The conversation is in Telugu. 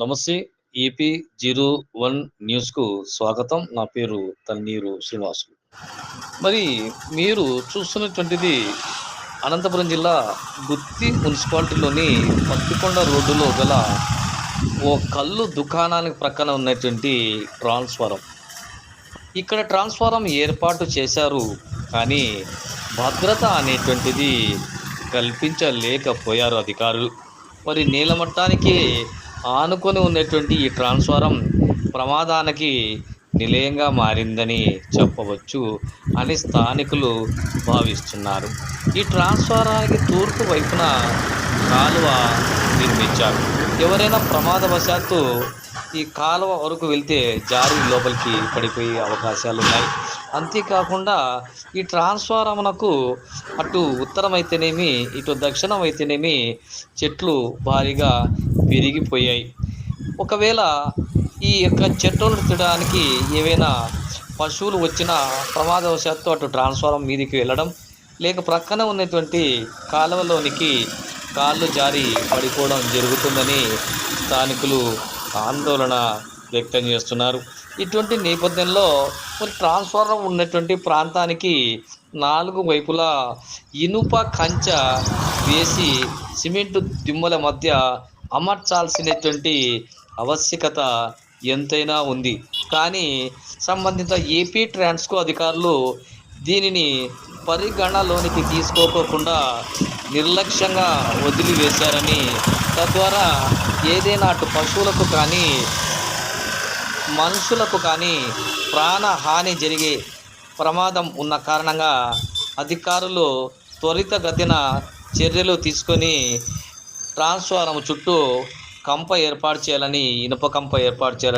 నమస్తే ఏపీ జీరో వన్ న్యూస్కు స్వాగతం. నా పేరు తన్నీరు శ్రీనివాసులు మరి మీరు చూస్తున్నటువంటిది అనంతపురం జిల్లా గుత్తి మున్సిపాలిటీలోని పత్తికొండ రోడ్డులో గల ఓ కళ్ళు దుకాణానికి ప్రక్కన ఉన్నటువంటి ట్రాన్స్ఫారం. ఇక్కడ ట్రాన్స్ఫారం ఏర్పాటు చేశారు కానీ భద్రత అనేటువంటిది కల్పించలేకపోయారు అధికారులు. మరి నీలమట్టానికి ఆనుకొని ఉన్నటువంటి ఈ ట్రాన్స్ఫారం ప్రమాదానికి నిలయంగా మారిందని చెప్పవచ్చు అని స్థానికులు భావిస్తున్నారు. ఈ ట్రాన్స్ఫారానికి తూర్పు వైపున కాలువ నిర్మించారు. ఎవరైనా ప్రమాదవశాత్తు ఈ కాలువ వరకు వెళ్తే జారి లోపలికి పడిపోయే అవకాశాలు ఉన్నాయి అంతేకాకుండా ఈ ట్రాన్స్ఫారమునకు అటు ఉత్తరం అయితేనేమి ఇటు దక్షిణం అయితేనేమి చెట్లు భారీగా పెరిగిపోయాయి ఒకవేళ ఈ యొక్క చెట్టును తినడానికి ఏవైనా పశువులు వచ్చిన ప్రమాదవశాత్తు అటు ట్రాన్స్ఫారం మీదకి వెళ్ళడం లేక ప్రక్కన ఉన్నటువంటి కాలువలోనికి కాళ్ళు జారి పడిపోవడం జరుగుతుందని స్థానికులు ఆందోళన వ్యక్తం చేస్తున్నారు. ఇటువంటి నేపథ్యంలో మరి ట్రాన్స్ఫార్మర్ ఉన్నటువంటి ప్రాంతానికి నాలుగు వైపులా ఇనుప కంచ వేసి సిమెంట్ దిమ్మల మధ్య అమర్చాల్సినటువంటి ఆవశ్యకత ఎంతైనా ఉంది. కానీ సంబంధిత ఏపీ ట్రాన్స్కో అధికారులు దీనిని పరిగణలోనికి తీసుకోకుండా నిర్లక్ష్యంగా వదిలివేశారని తద్వారా ఏదైనా అటు పశువులకు కానీ మనుషులకు కానీ ప్రాణహాని జరిగే ప్రమాదం ఉన్న కారణంగా అధికారులు త్వరితగతిన చర్యలు తీసుకొని ట్రాన్స్ఫారం చుట్టూ కంప ఏర్పాటు చేయాలని ఇనుప కంప ఏర్పాటు చేయాలని